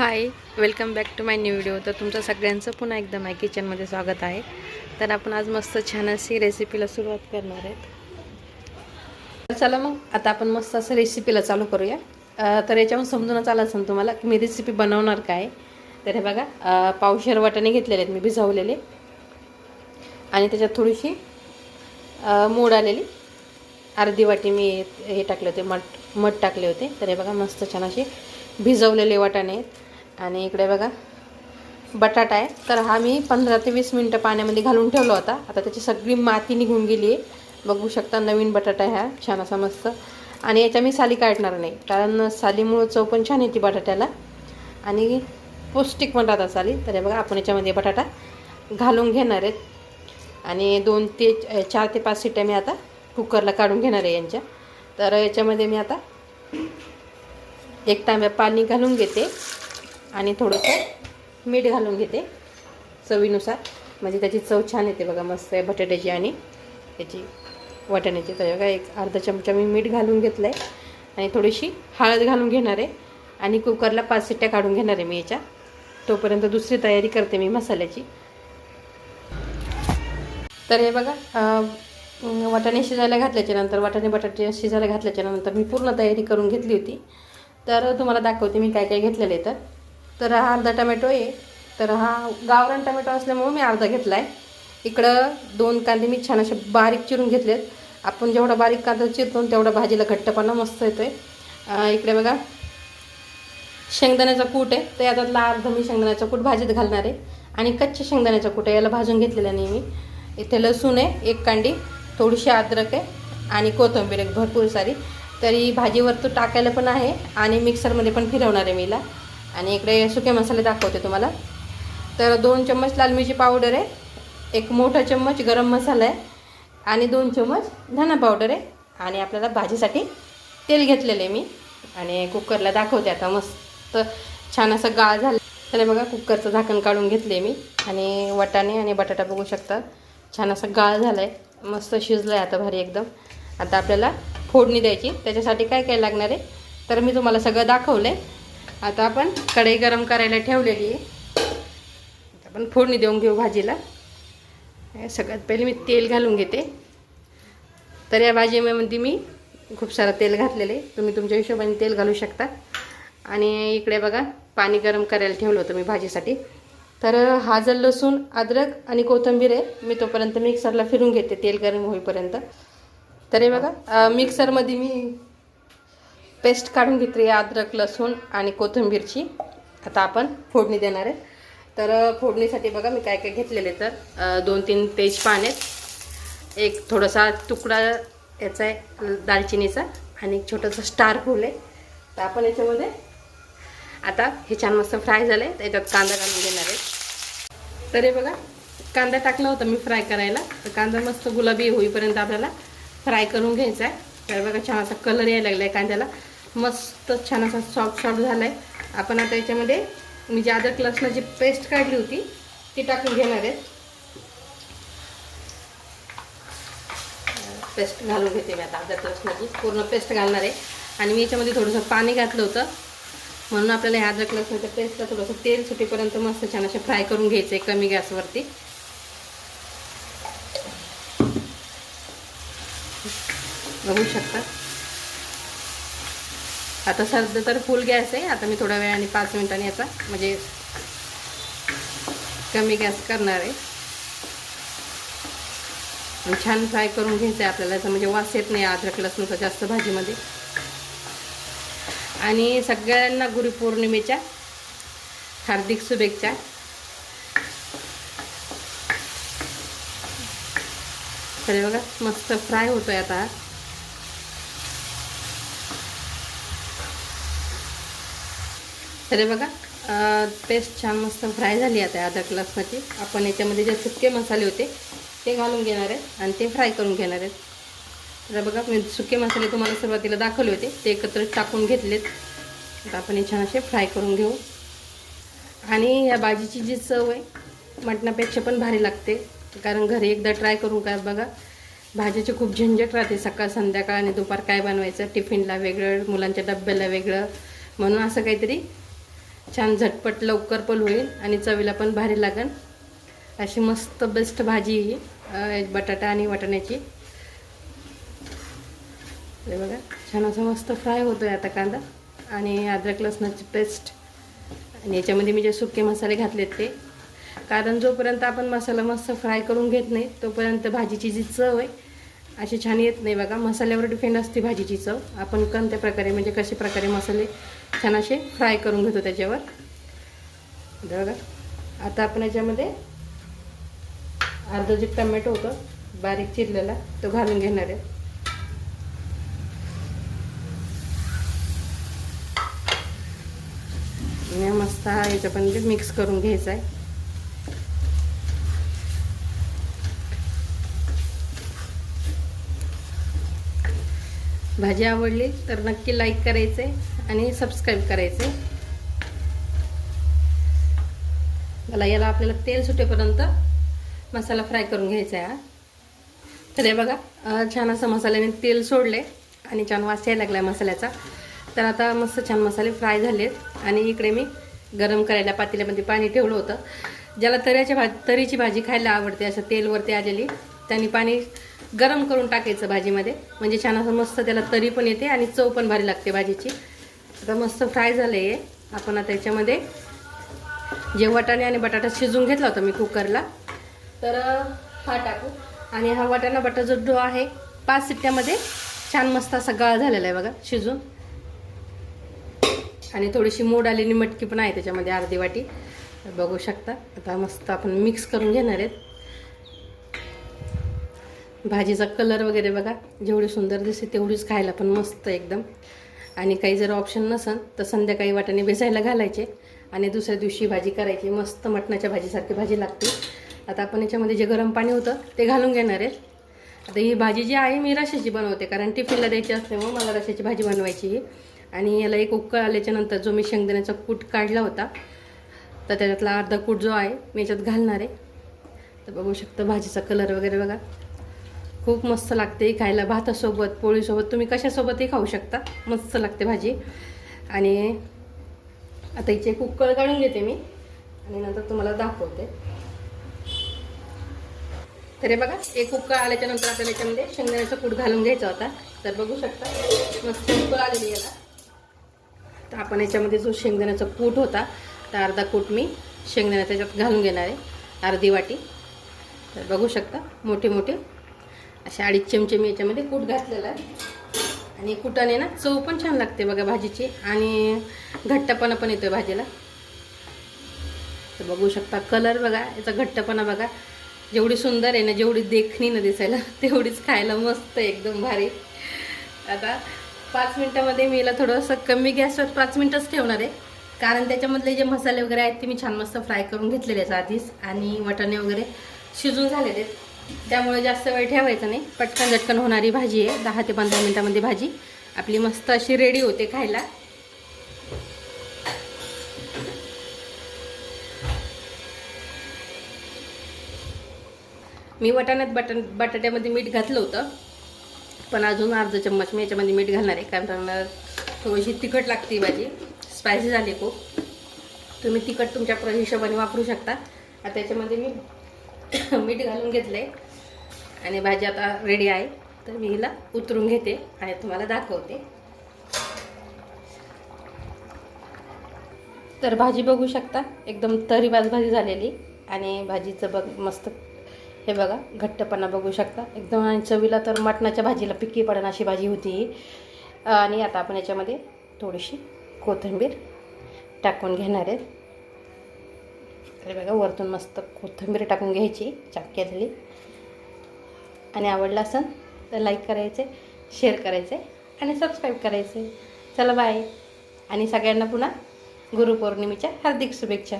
Hi welcome back to my new video तर तुमचं सगळ्यांचं पुन्हा एकदा माय किचनमध्ये स्वागत आहे. तर आपण आज मस्त छान अशी रेसिपीला सुरुवात करणार आहेत. तर चला मग आता आपण मस्त असं रेसिपीला चालू करूया. तर याच्यावर समजूनच आलं असेल तुम्हाला की मी रेसिपी बनवणार काय. तर हे बघा पावशेर वाटाणे घेतलेले आहेत मी भिजवलेले. आणि त्याच्यात थोडीशी मूड आलेली. अर्धी वाटी मी हे टाकले होते मठ मठ टाकले होते. तर हे बघा मस्त छान असे भिजवलेले वाटाणे आहेत. आणि इकडे बघा बटाटा आहे. तर हा मी पंधरा ते वीस मिनटं पाण्यामध्ये घालून ठेवला होता आता त्याची सगळी माती निघून गेली आहे. बघू शकता नवीन बटाटा ह्या हा छान असा मस्त. आणि याच्या मी साली काढणार नाही कारण सालीमुळं चव पण छान येते बटाट्याला. आणि पौष्टिक पण राहतात साली. तर हे बघा आपण याच्यामध्ये बटाटा घालून घेणार आहेत. आणि दोन ते चार ते पाच सिट्या मी आता कुकरला काढून घेणार आहे यांच्या. तर याच्यामध्ये मी आता एक तांब्या पाणी घालून घेते. आणि थोडंसं मीठ घालून घेते चवीनुसार. म्हणजे त्याची चव छान येते बघा मस्त आहे बटाट्याची आणि याची वाटाण्याची तर बघा एक अर्धा चमचा मी मीठ घालून घेतलं आहे आणि थोडीशी हळद घालून घेणार आहे. आणि कुकरला पाच सिट्ट्या काढून घेणार आहे मी याच्या. तोपर्यंत दुसरी तयारी करते मी मसाल्याची. तर हे बघा वाटाणे शिजायला घातल्याच्यानंतर वाटाणे बटाटे शिजायला घातल्याच्यानंतर मी पूर्ण तयारी करून घेतली होती. तर तुम्हाला दाखवते मी काय काय घेतलेलं आहे तर. तर हा अर्धा टमॅटो आहे. तर हा गावरान टमॅटो असल्यामुळं मी अर्धा घेतला आहे इकडं दोन कांदे मी छान असे बारीक चिरून घेतलेत. आपण जेवढा बारीक कांदा चिरतो तेवढा भाजीला घट्टपणा मस्त येतो आहे इकडे बघा. शेंगदाण्याचा कूट आहे. तर याच्यातला अर्धा मी शेंगदाण्याचा कूट भाजीत घालणार आहे. आणि कच्च्या शेंगदाण्याचा कूट आहे. याला भाजून घेतलेला नाही मी. इथे लसूण आहे एक कांडी थोडीशी अद्रक आहे आणि कोथिंबीर एक भरपूर सारी. तरी भाजीवर तो टाकायला पण आहे आणि मिक्सरमध्ये पण फिरवणार आहे मीला. आणि इकडे सुके मसाले दाखवते तुम्हाला. तर दोन चम्मच लाल मिरची पावडर आहे एक मोठा चम्मच गरम मसाला आहे आणि दोन चम्मच धना पावडर आहे. आणि आपल्याला भाजीसाठी तेल घेतलेलं आहे मी आणि कुकरला दाखवते आता मस्त छान असं गाळ झालं. त्याला बघा कुकरचं झाकण काढून घेतले मी आणि वटाणे आणि बटाटा बघू शकता. छान असं गाळ झालं आहे मस्त शिजलं आहे आता भारी एकदम. आता आपल्याला फोडणी द्यायची त्याच्यासाठी काय काय लागणार आहे तर मी तुम्हाला सगळं दाखवलं आहे आता आपण कढई गरम करायला ठेवलेली आहे. आपण फोडणी देऊन घेऊ भाजीला. सगळ्यात पहिले मी तेल घालून घेते. तर या भाजीमध्ये मी खूप सारं तेल घातलेलं आहे. तुम्ही तुमच्या हिशोबाने तेल घालू शकता. आणि इकडे बघा पाणी गरम करायला ठेवलं होतं मी भाजीसाठी. तर हा जर लसूण अद्रक आणि कोथिंबीर आहे मी तोपर्यंत मिक्सरला फिरून घेते तेल गरम होईपर्यंत. तर हे बघा मिक्सरमध्ये मी पेस्ट काढून घेतली आहे अद्रक लसूण आणि कोथिंबीरची. आता आपण फोडणी देणार आहे. तर फोडणीसाठी बघा मी काय काय घेतलेले तर दोन तीन तेजपान आहेत. एक थोडासा तुकडा याचा आहे दालचिनीचा आणि एक छोटंसं स्टार फूल आहे. तर आपण याच्यामध्ये आता हे छान मस्त फ्राय झालं. आहे त्याच्यात कांदा घालून घेणार आहे. तर हे बघा कांदा टाकला होता मी फ्राय करायला. तर कांदा मस्त गुलाबी होईपर्यंत आपल्याला फ्राय करून घ्यायचा आहे. तर बघा छान असा कलर यायला लागला आहे कांद्याला. मस्त छान असा सॉफ्ट सॉफ्ट झाला आहे आपण आता याच्यामध्ये मी जी अदरक लसणाची पेस्ट काढली होती ती टाकून घेणार आहे. पेस्ट घालून घेते मी आता अदरक लसणाची पूर्ण पेस्ट घालणार आहे. आणि मी याच्यामध्ये थोडंसं पाणी घातलं होतं. म्हणून आपल्याला ह्या अदरक लसणाच्या पेस्टला थोडंसं तेल सुटेपर्यंत मस्त छान असे फ्राय करून घ्यायचं आहे कमी गॅसवरती बघू शकता. आता सध्या तर फुल गॅस आहे. आता मी थोड्या वेळाने पाच मिनिटांनी याचा म्हणजे कमी गॅस करणार आहे. छान फ्राय करून घ्यायचं आहे आपल्याला. याचा म्हणजे वास येत नाही अद्रक लसणाचा जास्त भाजीमध्ये. आणि सगळ्यांना गुरुपौर्णिमेच्या हार्दिक शुभेच्छा. अरे बघा मस्त फ्राय होतोय आता. तर बघा पेस्ट छान मस्त फ्राय झाली आता अर्धा ग्लासमध्ये आपण याच्यामध्ये जे सुके मसाले होते ते घालून घेणार आहेत आणि ते फ्राय करून घेणार आहेत तर बघा मी सुके मसाले तुम्हाला सुरुवातीला दाखवले होते ते एकत्र टाकून घेतलेत. तर आपण हे छान असे फ्राय करून घेऊ. आणि या भाजीची जी चव आहे मटणापेक्षा पण भारी लागते. कारण घरी एकदा ट्राय करून काय बघा भाजीची खूप झंझट राहते. सकाळ संध्याकाळ आणि दुपार काय बनवायचं? टिफिनला वेगळं मुलांच्या डब्याला वेगळं. म्हणून असं काहीतरी छान झटपट लवकर पण होईल आणि चवीला पण भारी लागन. अशी मस्त बेस्ट भाजी ही बटाटा आणि वाटाण्याची. हे बघा छान असं मस्त फ्राय होतो आहे आता कांदा आणि अद्रक लसणाची पेस्ट आणि याच्यामध्ये मी जे सुके मसाले घातलेत ते. कारण जोपर्यंत आपण मसाला मस्त फ्राय करून घेत नाही तोपर्यंत भाजीची जी चव आहे अशी छान येत नाही बघा. मसाल्यावर डिपेंड असते भाजीची चव. आपण कोणत्या प्रकारे म्हणजे कशा प्रकारे मसाले छान असे फ्राय करून घेतो त्याच्यावर. बघा. आता आपण याच्यामध्ये अर्धा जे टमॅटो होतं बारीक चिरलेला तो घालून घेणार आहे. मस्त हा याच्यामध्ये मिक्स करून घ्यायचा आहे. भाजी आवडली तर नक्की लाईक करायचे आणि सबस्क्राईब करायचे. मला याला आपल्याला तेल सुटेपर्यंत मसाला फ्राय करून घ्यायचा आहे हा. तर हे बघा छान असं मसाल्याने तेल सोडले आणि छान वास यायला लागला मसाल्याचा. तर आता मस्त छान मसाले फ्राय झालेत आणि इकडे मी गरम करायला पातेल्यामध्ये पाणी ठेवलं होतं. ज्याला तऱ्याच्या भाजी तरीची भाजी खायला आवडते असं तेलवरती आलेली त्यांनी पाणी गरम करून टाकायचं भाजीमध्ये. म्हणजे छान असं मस्त त्याला तरी पण येते आणि चव पण भारी लागते भाजीची. आता मस्त फ्राय झालं आहे आपण आता याच्यामध्ये जे वाटाणे आणि बटाटा शिजवून घेतला होता मी कुकरला तर हा टाकू. आणि हा वाटाणा बटाटा जो आहे पाच सिट्ट्यामध्ये छान मस्त असा गाळ झालेला आहे बघा शिजून. आणि थोडीशी मोड आलेली मटकी पण आहे त्याच्यामध्ये अर्धी वाटी. बघू शकता. आता मस्त आपण मिक्स करून घेणार आहेत. भाजीचा कलर वगैरे बघा जेवढी सुंदर दिसते तेवढीच खायला पण मस्त एकदम. आणि काही जर ऑप्शन नसन तर संध्याकाळी वाटाणे भिजायला घालायचे आणि दुसऱ्या दिवशी भाजी करायची. मस्त मटणाच्या भाजीसारखी भाजी लागते. आता आपण याच्यामध्ये जे गरम पाणी होतं ते घालून घेणार आहे. आता ही भाजी जी आहे मी रशाची बनवते कारण टिफिनला द्यायची असल्यामुळे मला रशाची भाजी बनवायची ही आणि याला एक उकळ आल्याच्यानंतर जो मी शेंगदाण्याचा कूट काढला होता तर त्याच्यातला अर्धा कूट जो आहे मी याच्यात घालणार आहे. तर बघू शकता भाजीचा कलर वगैरे बघा. खूप मस्त लागते खायला भातासोबत पोळीसोबत. तुम्ही कशासोबतही खाऊ शकता. मस्त लागते भाजी. आणि आता हिचे कुकर काढून घेते मी. आणि नंतर तुम्हाला दाखवते. तर हे बघा एक कुकर आल्याच्यानंतर आपल्याला याच्यामध्ये शेंगदाण्याचा कूट घालून घ्यायचा होता तर बघू शकता मस्त कुकर आलेली याला. तर आपण याच्यामध्ये जो शेंगदाण्याचा कूट होता तर अर्धा कूट मी शेंगदाणा त्याच्यात घालून घेणार आहे अर्धी वाटी. तर बघू शकता मोठे मोठे अशा अडीच चमचे मी याच्यामध्ये कूट घातलेला आहे. आणि कुटाने ना चव पण छान लागते बघा भाजीची. आणि घट्टपणा पण येतो भाजीला. तर बघू शकता कलर बघा याचा घट्टपणा बघा. जेवढी सुंदर आहे ना जेवढी देखणी ना दिसायला तेवढीच खायला मस्त आहे, एकदम भारी. आता पाच मिनटामध्ये मी याला थोडंसं कमी गॅसवर पाच मिनटंच ठेवणार आहे. कारण त्याच्यामधले जे मसाले वगैरे आहेत ते मी छान मस्त फ्राय करून घेतलेले आहेत आधीच. आणि वटाणे वगैरे शिजून झालेले आहेत. त्यामुळे जास्त वेळ ठेवायचा नाही. पटकन झटकन होणारी भाजी आहे. दहा ते पंधरा मिनटामध्ये भाजी आपली मस्त अशी रेडी होते खायला. मी वटाण्यात बटन बटाट्यामध्ये मीठ घातलं होतं. पण अजून अर्धा चम्मच मी याच्यामध्ये मीठ घालणार आहे. कारण थोडीशी तिखट लागते भाजी. स्पायसी झाली खूप. तुम्ही तिखट तुमच्या प्र- हिशोबाने वापरू शकता. आता याच्यामध्ये मी मीठ घालून घेतलं आहे आणि भाजी आता रेडी आहे. तर मी हिला उतरून घेते आणि तुम्हाला दाखवते. तर भाजी बघू शकता एकदम तरीबाज भाजी झालेली. आणि भाजीचं बघ मस्त हे बघा घट्टपणा बघू शकता. एकदम आणि चवीला तर मटणाच्या भाजीला पिक्की पडण अशी भाजी होती ही. आणि आता आपण याच्यामध्ये थोडीशी कोथिंबीर टाकून घेणार आहेत अरे बघा वरतून मस्त कोथिंबीर टाकून घ्यायची चाप झाली. आणि आवडलं असेल तर लाईक करायचे शेअर करायचे आणि सबस्क्राईब करायचे. चला बाय आणि सगळ्यांना पुन्हा गुरुपौर्णिमेच्या हार्दिक शुभेच्छा.